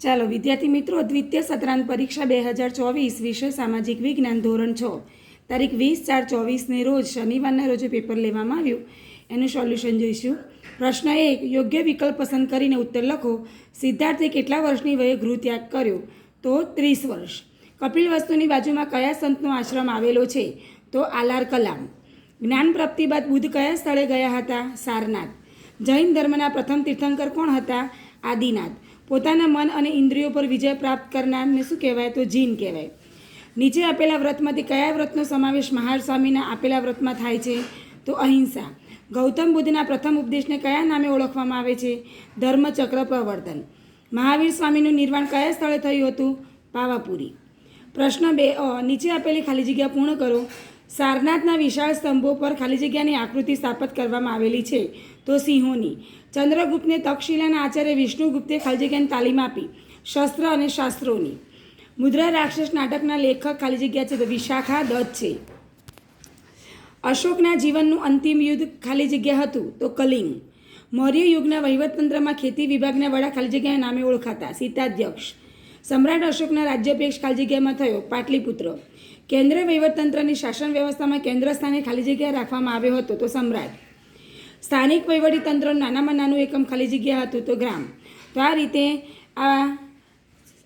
ચાલો, વિદ્યાર્થી મિત્રો, દ્વિતીય સત્રાંત પરીક્ષા બે હજાર ચોવીસ વિષય સામાજિક વિજ્ઞાન ધોરણ છ. તારીખ વીસ ચાર ચોવીસને રોજ શનિવારના રોજે પેપર લેવામાં આવ્યું. એનું સોલ્યુશન જોઈશું. પ્રશ્ન એક, યોગ્ય વિકલ્પ પસંદ કરીને ઉત્તર લખો. સિદ્ધાર્થે કેટલા વર્ષની વયે ગૃહ ત્યાગ કર્યો? તો ત્રીસ વર્ષ. કપિલ વસ્તુની બાજુમાં કયા સંતનો આશ્રમ આવેલો છે? તો આલાર કલામ. જ્ઞાન પ્રાપ્તિ બાદ બુદ્ધ કયા સ્થળે ગયા હતા? સારનાથ. જૈન ધર્મના પ્રથમ તીર્થંકર કોણ હતા? આદિનાથ. પોતાના મન અને ઇન્દ્રિયો પર વિજય પ્રાપ્ત કરનારને શું કહેવાય? તો જીન કહેવાય. નીચે આપેલા વ્રતમાંથી કયા વ્રતનો સમાવેશ મહાર સ્વામીના આપેલા વ્રતમાં થાય છે? તો અહિંસા. ગૌતમ બુદ્ધના પ્રથમ ઉપદેશને કયા નામે ઓળખવામાં આવે છે? ધર્મચક્ર પ્રવર્તન. મહાવીર સ્વામીનું નિર્વાણ કયા સ્થળે થયું હતું? પાવાપુરી. પ્રશ્ન બે નીચે આપેલી ખાલી જગ્યા પૂર્ણ કરો. સારનાથના વિશાળ સ્તંભો પર ખાલી જગ્યાની આકૃતિ સ્થાપિત કરવામાં આવેલી છે. તો સિંહોની. ચંદ્રગુપ્તને તક્ષશિલાના આચાર્ય વિષ્ણુગુપ્તે ખાલી જગ્યાની તાલીમ આપી. શસ્ત્ર અને શાસ્ત્રોની. મુદ્રા રાક્ષસ નાટકના લેખક ખાલી જગ્યા છે તો વિશાખા દત્ત છે. અશોકના જીવનનું અંતિમ યુદ્ધ ખાલી જગ્યા હતું તો કલિંગ. મૌર્ય યુગના વહીવટતંત્રમાં ખેતી વિભાગના વડા ખાલી જગ્યાના નામે ઓળખાતા. સીતાધ્યક્ષ. સમ્રાટ અશોકના રાજ્યાભિષેક ખાલી જગ્યામાં થયો પાટલીપુત્ર. કેન્દ્ર વહીવટતંત્રની શાસન વ્યવસ્થામાં કેન્દ્ર સ્થાને ખાલી જગ્યા રાખવામાં આવ્યો હતો તો સમ્રાટ. સ્થાનિક વહીવટી તંત્રનું નાનામાં નાનું એકમ ખાલી જગ્યા હતું તો ગ્રામ. તો આ રીતે આ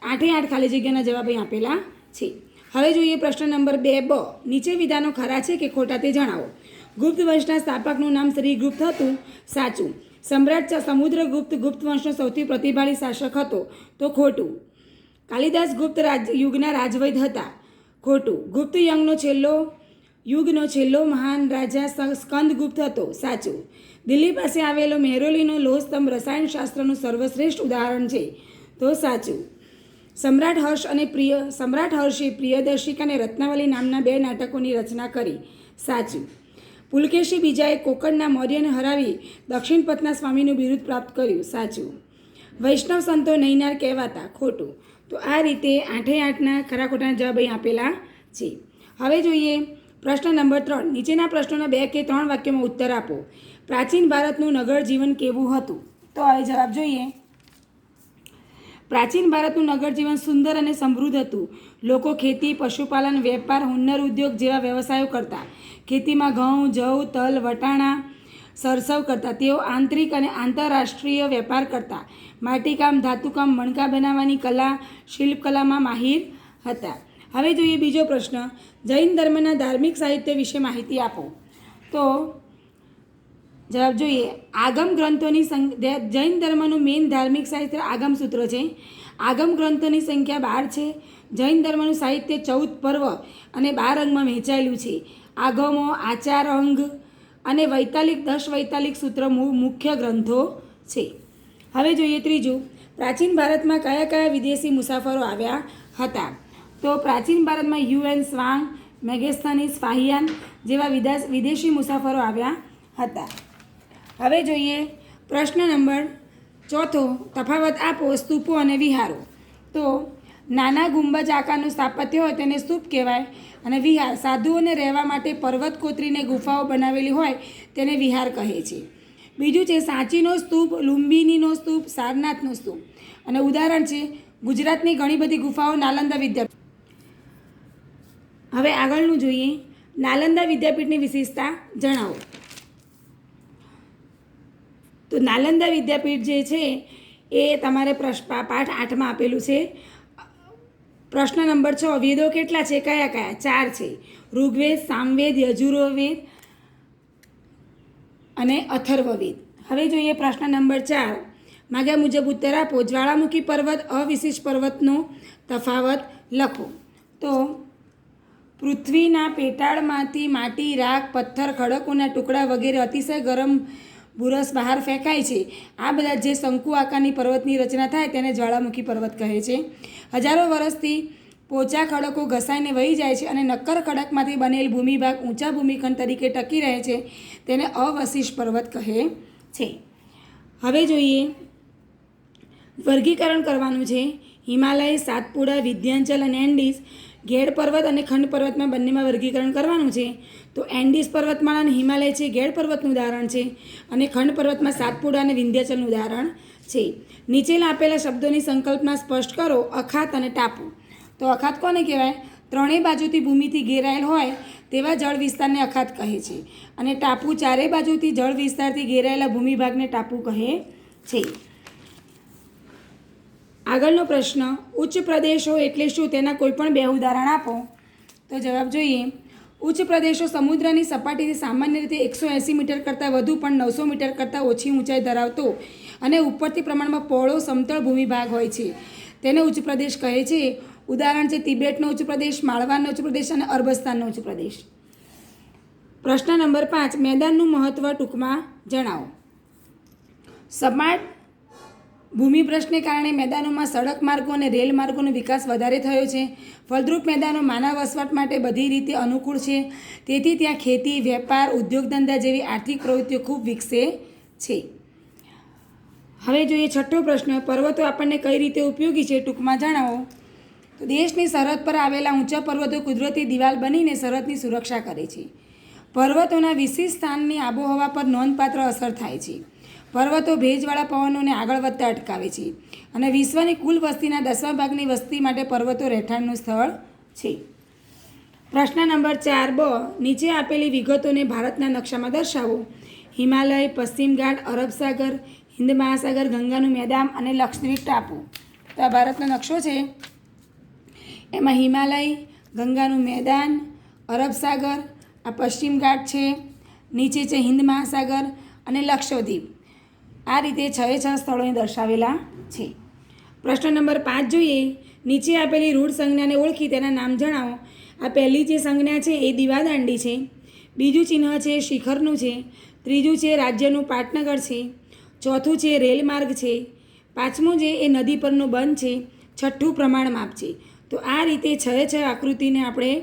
આઠે આઠ ખાલી જગ્યાના જવાબ અહીં આપેલા છે. હવે જોઈએ પ્રશ્ન નંબર બે બ. નીચે વિધાનો ખરા છે કે ખોટા તે જણાવો. ગુપ્ત વંશના સ્થાપકનું નામ શ્રી ગુપ્ત હતું? સાચું. સમ્રાટ સમુદ્રગુપ્ત ગુપ્ત વંશનો સૌથી પ્રતિભાળી શાસક હતો તો ખોટું. કાલિદાસ ગુપ્ત રાજ યુગના રાજવૈદ હતા. ખોટું. ગુપ્ત યંગનો છેલ્લો યુગનો છેલ્લો મહાન રાજા સ્કંદગુપ્ત હતો. સાચું. દિલ્હી પાસે આવેલો મહેરોલીનો લોહસ્તંભ રસાયણશાસ્ત્રનું સર્વશ્રેષ્ઠ ઉદાહરણ છે. તો સાચું. સમ્રાટ હર્ષ અને પ્રિય, સમ્રાટ હર્ષે પ્રિયદર્શિકા અને રત્નાવલી નામના બે નાટકોની રચના કરી. સાચું. પુલકેશી બીજાએ કોકણના મૌર્યને હરાવી દક્ષિણ પથના સ્વામીનું બિરુદ પ્રાપ્ત કર્યું. સાચું. વૈષ્ણવ સંતો નૈનાર કહેવાતા. ખોટું. તો આ રીતે આઠે આઠના ખરા ખોટાના જવાબ અહીં આપેલા છે. હવે જોઈએ પ્રશ્ન નંબર ત્રણ. નીચેના પ્રશ્નોના બે કે ત્રણ વાક્યોમાં ઉત્તર આપો. પ્રાચીન ભારતનું નગર જીવન કેવું હતું? તો હવે જવાબ જોઈએ. પ્રાચીન ભારતનું નગર જીવન સુંદર અને સમૃદ્ધ હતું. લોકો ખેતી, પશુપાલન, વેપાર હુન્નર ઉદ્યોગ જેવા વ્યવસાયો કરતા. ખેતીમાં ઘઉં, જવ, તલ, વટાણા સરસવ કરતા. તેઓ આંતરિક અને આંતરરાષ્ટ્રીય વેપાર કરતા. માટીકામ, ધાતુકામ, મણકા બનાવવાની કલા, શિલ્પકલામાં માહિર હતા. હવે જોઈએ બીજો પ્રશ્ન. જૈન ધર્મના ધાર્મિક સાહિત્ય વિશે માહિતી આપો. તો જવાબ જોઈએ. આગમ ગ્રંથોની સંખ્યા જૈન ધર્મનું મેઇન ધાર્મિક સાહિત્ય આગમ સૂત્ર છે. આગમ ગ્રંથોની સંખ્યા બાર છે. જૈન ધર્મનું સાહિત્ય ચૌદ પર્વ અને બાર અંગમાં વહેંચાયેલું છે. આગમો, આચાર અંગ અને વૈતાલિક, દશ વૈતાલિક સૂત્ર મુખ્ય ગ્રંથો છે. હવે જોઈએ ત્રીજું. પ્રાચીન ભારતમાં કયા કયા વિદેશી મુસાફરો આવ્યા હતા? તો પ્રાચીન ભારતમાં યુએન સ્વાંગ મેગેસ્તાનીસ ફાહિયાન જેવા વિદેશ વિદેશી મુસાફરો આવ્યા હતા. હવે જોઈએ પ્રશ્ન નંબર ચોથો. તફાવત આપો, સ્તૂપો અને વિહારો. તો નાના ગુંબજ આકારનું સ્થાપત્ય હોય તેને સ્તૂપ કહેવાય. અને વિહાર, સાધુઓને રહેવા માટે પર્વત કોતરીને ગુફાઓ બનાવેલી હોય તેને વિહાર કહે છે. બીજું છે, સાંચીનો સ્તૂપ, લુંબિનીનો સ્તૂપ, સારનાથનો સ્તૂપ. અને ઉદાહરણ છે, ગુજરાતની ઘણી બધી ગુફાઓ નાલંદા વિદ્યાપીઠ હવે આગળનું જોઈએ. નાલંદા વિદ્યાપીઠની વિશેષતા જણાવો. તો નાલંદા વિદ્યાપીઠ જે છે, એ તમારે પ્રશ્ન પાઠ આઠમાં આપેલું છે. પ્રશ્ન નંબર છ, વેદો કેટલા છે? કયા કયા? ચાર છે. ઋગ્વેદ, સામવેદ, યજુર્વેદ અને અથર્વવેદ. હવે જોઈએ પ્રશ્ન નંબર ચાર. માગ્યા મુજબ ઉત્તર આપો. જ્વાળામુખી પર્વત, અવિશિષ્ટ પર્વતનો તફાવત લખો. તો, પૃથ્વીના પેટાળમાંથી માટી, રાખ, પથ્થર, ખડકોના ટુકડા વગેરે અતિશય ગરમ બુરસ બહાર ફેંકાય છે. આ બધા જે શંકુ આકારની પર્વતની રચના થાય તેને જ્વાળામુખી પર્વત કહે છે. હજારો વર્ષથી પોચા ખડકો ઘસાઈને વહી જાય છે અને નક્કર ખડકમાંથી બનેલ ભૂમિભાગ ઊંચા ભૂમિખંડ તરીકે ટકી રહે છે તેને અવશિષ્ટ પર્વત કહે છે. હવે જોઈએ. વર્ગીકરણ કરવાનું છે. હિમાલય, સાતપુડા, વિધ્યાંચલ અને એન્ડીઝ ઘેડ પર્વત અને ખંડ પર્વતમાં બંનેમાં વર્ગીકરણ કરવાનું છે. તો એન્ડીસ પર્વતમાળા અને હિમાલય છે ઘેડ પર્વતનું ઉદાહરણ છે અને ખંડ પર્વતમાં સાતપુડા અને વિંધ્યાચલનું ઉદાહરણ છે. નીચેના આપેલા શબ્દોની સંકલ્પના સ્પષ્ટ કરો. અખાત અને ટાપુ. તો અખાત કોને કહેવાય? ત્રણેય બાજુથી ભૂમિથી ઘેરાયેલ હોય તેવા જળ વિસ્તારને અખાત કહે છે. અને ટાપુ ચારેય બાજુથી જળ વિસ્તારથી ઘેરાયેલા ભૂમિભાગને ટાપુ કહે છે. આગળનો પ્રશ્ન, ઉચ્ચ પ્રદેશો એટલે શું? તેના કોઈપણ બે ઉદાહરણ આપો. તો જવાબ જોઈએ. ઉચ્ચ પ્રદેશો સમુદ્રની સપાટીથી સામાન્ય રીતે એકસો એંસી મીટર કરતાં વધુ પણ નવસો મીટર કરતાં ઓછી ઊંચાઈ ધરાવતો અને ઉપરથી પ્રમાણમાં પહોળો સમતળ ભૂમિભાગ હોય છે. તેને ઉચ્ચ પ્રદેશ કહે છે. ઉદાહરણ છે, તિબેટનો ઉચ્ચ પ્રદેશ, માળવાનો ઉચ્ચ પ્રદેશ અને અરબસ્તાનનો ઉચ્ચ પ્રદેશ. પ્રશ્ન નંબર પાંચ, મેદાનનું મહત્ત્વ ટૂંકમાં જણાવો. સપાટ ભૂમિ પ્રશ્ને કારણે મેદાનોમાં સડક માર્ગો અને રેલ માર્ગોનો વિકાસ વધારે થયો છે. ફળદ્રુપ મેદાનો માનવ વસવાટ માટે બધી રીતે અનુકૂળ છે. તેથી ત્યાં ખેતી, વેપાર, ઉદ્યોગ ધંધા જેવી આર્થિક પ્રવૃત્તિઓ ખૂબ વિકસે છે. હવે જોઈએ છઠ્ઠો પ્રશ્ન, પર્વતો આપણને કઈ રીતે ઉપયોગી છે ટૂંકમાં જણાવો. તો દેશની સરહદ પર આવેલા ઊંચા પર્વતો કુદરતી દિવાલ બનીને સરહદની સુરક્ષા કરે છે. પર્વતોના વિશિષ્ટ સ્થાનની આબોહવા પર નોંધપાત્ર અસર થાય છે. પર્વતો ભેજવાળા પવનોને આગળ વધતા અટકાવે છે. અને વિશ્વની કુલ વસ્તીના દસમા ભાગની વસ્તી માટે પર્વતો રહેઠાણનું સ્થળ છે. પ્રશ્ન નંબર ચાર બ, નીચે આપેલી વિગતોને ભારતના નકશામાં દર્શાવો. હિમાલય, પશ્ચિમ ઘાટ, અરબ સાગર, હિન્દ મહાસાગર, ગંગાનું મેદાન અને લક્ષદ્વીપ ટાપુ. તો આ ભારતનો નકશો છે. એમાં હિમાલય, ગંગાનું મેદાન, અરબ સાગર, આ પશ્ચિમ ઘાટ છે, નીચે છે હિન્દ મહાસાગર અને લક્ષદ્વીપ. આ રીતે છ છ સ્થળોએ દર્શાવેલા છે. પ્રશ્ન નંબર પાંચ જોઈએ. નીચે આપેલી રૂઢ સંજ્ઞાને ઓળખી તેના નામ જણાવો. આ પહેલી જે સંજ્ઞા છે એ દીવાદાંડી છે. બીજું ચિહ્ન છે શિખરનું છે. ત્રીજું છે રાજ્યનું પાટનગર છે. ચોથું છે રેલ માર્ગ છે. પાંચમું જે એ નદી પરનું બંધ છે. છઠ્ઠું પ્રમાણ માપ છે. તો આ રીતે છ છ આકૃતિને આપણે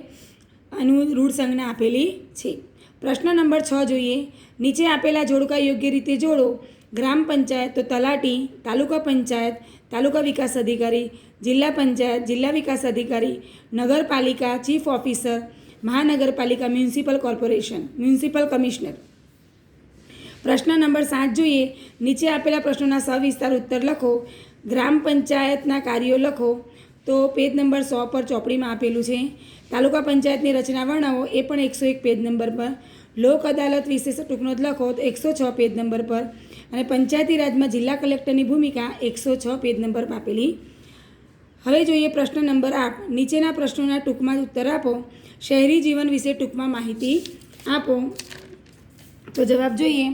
આનું રૂઢ સંજ્ઞા આપેલી છે. પ્રશ્ન નંબર છ જોઈએ. નીચે આપેલા જોડકા યોગ્ય રીતે જોડો. ગ્રામ પંચાયત તો તલાટી, તાલુકા પંચાયત, તાલુકા વિકાસ અધિકારી, જિલ્લા પંચાયત, જિલ્લા વિકાસ અધિકારી, નગરપાલિકા, ચીફ ઓફિસર, મહાનગરપાલિકા, મ્યુનિસિપલ કોર્પોરેશન, મ્યુનિસિપલ કમિશનર. પ્રશ્ન નંબર સાત જોઈએ. નીચે આપેલા પ્રશ્નોના સવિસ્તાર ઉત્તર લખો. ગ્રામ પંચાયતના કાર્યો લખો. તો પેજ નંબર સો પર ચોપડીમાં આપેલું છે. તાલુકા પંચાયતની રચના વર્ણવો એ પણ એકસો એક પેજ નંબર પર. લોક અદાલત વિશે ટૂંકનો જ લખો તો એકસો છ પેજ નંબર પર. અને પંચાયતી રાજમાં જિલ્લા કલેક્ટરની ભૂમિકા એકસો છ પેજ નંબર પર આપેલી. હવે જોઈએ પ્રશ્ન નંબર આઠ. નીચેના પ્રશ્નોના ટૂંકમાં ઉત્તર આપો. શહેરી જીવન વિશે ટૂંકમાં માહિતી આપો. તો જવાબ જોઈએ.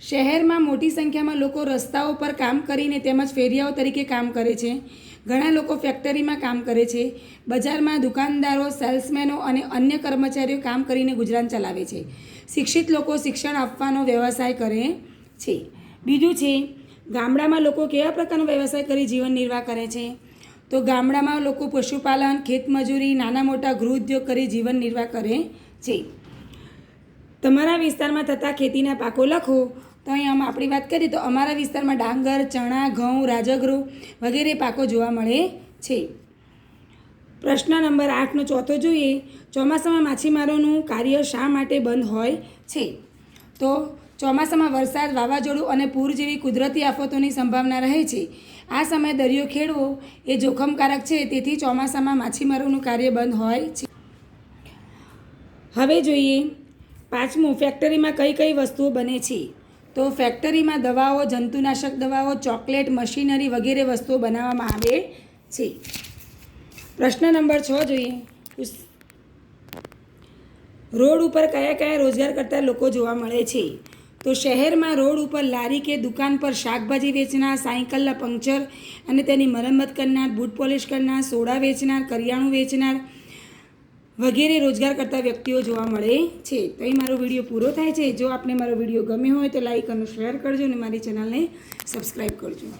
શહેરમાં મોટી સંખ્યામાં લોકો રસ્તાઓ પર કામ કરીને તેમજ ફેરિયાઓ તરીકે કામ કરે છે. ઘણા લોકો ફેક્ટરીમાં કામ કરે છે. બજારમાં દુકાનદારો, સેલ્સમેનો અને અન્ય કર્મચારીઓ કામ કરીને ગુજરાન ચલાવે છે. શિક્ષિત લોકો શિક્ષણ આપવાનો વ્યવસાય કરે છે. બીજું છે, ગામડામાં લોકો કેવા પ્રકારનો વ્યવસાય કરી જીવન નિર્વાહ કરે છે? તો ગામડામાં લોકો પશુપાલન ખેતમજૂરી નાના મોટા ગૃહ ઉદ્યોગ કરી જીવન નિર્વાહ કરે છે. તમારા વિસ્તારમાં થતા ખેતીના પાકો લખો. તો અહીં આમ આપણી વાત કરીએ તો અમારા વિસ્તારમાં ડાંગર, ચણા, ઘઉં રાજગરો વગેરે પાકો જોવા મળે છે. પ્રશ્ન નંબર આઠનો ચોથો જોઈએ. ચોમાસામાં માછીમારોનું કાર્ય શા માટે બંધ હોય છે? તો ચોમાસામાં વરસાદ, વાવાઝોડું અને પૂર જેવી કુદરતી આફતોની સંભાવના રહે છે. આ સમયે દરિયો ખેડવો એ જોખમકારક છે, તેથી ચોમાસામાં માછીમારોનું કાર્ય બંધ હોય છે. હવે જોઈએ, પાંચમું, ફેક્ટરીમાં કઈ કઈ વસ્તુઓ બને છે? તો ફેક્ટરીમાં દવાઓ, જંતુનાશક દવાઓ, ચોકલેટ, મશીનરી વગેરે વસ્તુઓ બનાવવામાં આવે છે. પ્રશ્ન નંબર છ જોઈએ. રોડ ઉપર કયા કયા રોજગાર કરતા લોકો જોવા મળે છે? તો શહેરમાં રોડ ઉપર લારી કે દુકાન પર શાકભાજી વેચનાર, સાયકલના પંક્ચર અને તેની મરમ્મત કરનાર, બૂટ પોલિશ કરનાર, સોડા વેચનાર, કરિયાણું વેચનાર વગેરે રોજગાર કરતા વ્યક્તિઓ જોવા મળે છે. તો એ મારો વીડિયો પૂરો થાય છે. જો આપને મારો વીડિયો ગમ્યો હોય તો લાઈક અને શેર કરજો અને મારી ચેનલને સબસ્ક્રાઈબ કરજો.